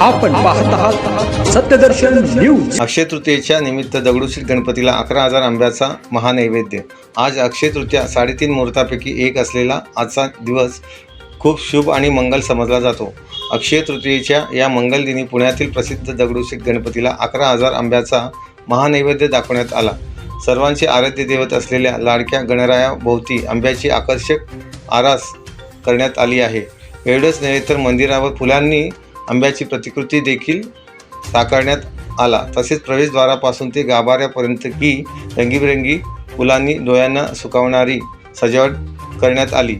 आपण पाहत आहात सत्यदर्शन न्यूज. अक्षय तृतीयेच्या निमित्त दगडूशील गणपतीला अकरा हजार आंब्याचा महानैवेद्य. आज अक्षय तृतीया साडेतीन मुहूर्तापैकी एक असलेला आजचा दिवस खूप शुभ आणि मंगल समजला जातो. अक्षय तृतीयेच्या या मंगलदिनी पुण्यातील प्रसिद्ध दगडूशेठ गणपतीला अकरा हजार आंब्याचा महानैवेद्य दाखवण्यात आला. सर्वांचे आराध्य देवत असलेल्या लाडक्या गणरायाभोवती आंब्याची आकर्षक आरास करण्यात आली आहे. एवढंच नव्हे तर मंदिरावर फुलांनी आंब्याची प्रतिकृती देखील साकारण्यात आला. तसेच प्रवेशद्वारापासून ते गाभाऱ्यापर्यंत ही रंगीबेरंगी फुलांनी डोळ्यांना सुकावणारी सजावट करण्यात आली.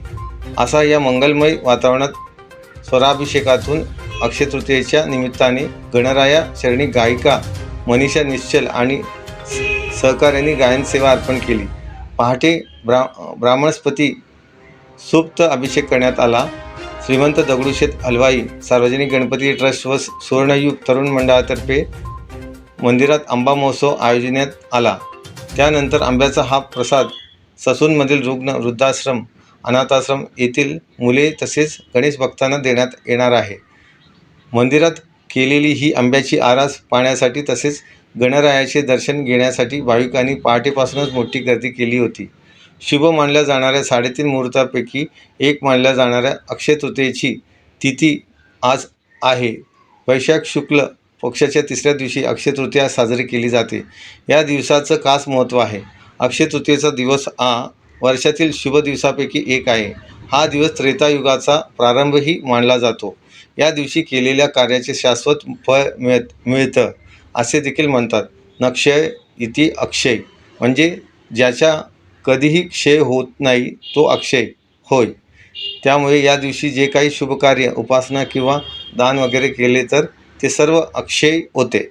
असा या मंगलमय वातावरणात स्वराभिषेकातून अक्षय तृतीयेच्या निमित्ताने गणराया शरणी गायिका मनीषा निश्चल आणि सहकार्याने गायनसेवा अर्पण केली. पहाटे ब्रा ब्राह्मणस्पती सुप्त अभिषेक करण्यात आला. श्रीमंत दगडूशेठ हलवाई सार्वजनिक गणपती ट्रस्ट व सुवर्णयुग तरुण मंडळातर्फे मंदिरात आंबा महोत्सव आयोजण्यात आला. त्यानंतर आंब्याचा हा प्रसाद ससूनमधील रुग्ण वृद्धाश्रम अनाथाश्रम येथील मुले तसेच गणेश भक्तांना देण्यात येणार आहे. मंदिरात केलेली ही आंब्याची आरास पाहण्यासाठी तसेच गणरायाचे दर्शन घेण्यासाठी भाविकांनी पहाटेपासूनच मोठी गर्दी केली होती. शुभ मानल्या जाणाऱ्या साडेतीन मुहूर्तापैकी एक मानल्या जाणाऱ्या अक्षय तृतीयेची तिथी आज आहे. वैशाख शुक्ल पक्षाच्या तिसऱ्या दिवशी अक्षय तृतीया साजरी केली जाते. या दिवसाचं खास महत्त्व आहे. अक्षय तृतीयेचा दिवस हा वर्षातील शुभ दिवसापैकी एक आहे. हा दिवस त्रेतायुगाचा प्रारंभही मानला जातो. या दिवशी केलेल्या कार्याचे शाश्वत फळ मिळत मिळतं असे देखील म्हणतात. नक्षय इति अक्षय. म्हणजे ज्याच्या कधीही क्षय होत नाही तो अक्षय. होय. त्यामुळे या दिवशी जे काही शुभकार्य उपासना किंवा दान वगैरे केले तर ते सर्व अक्षय होते.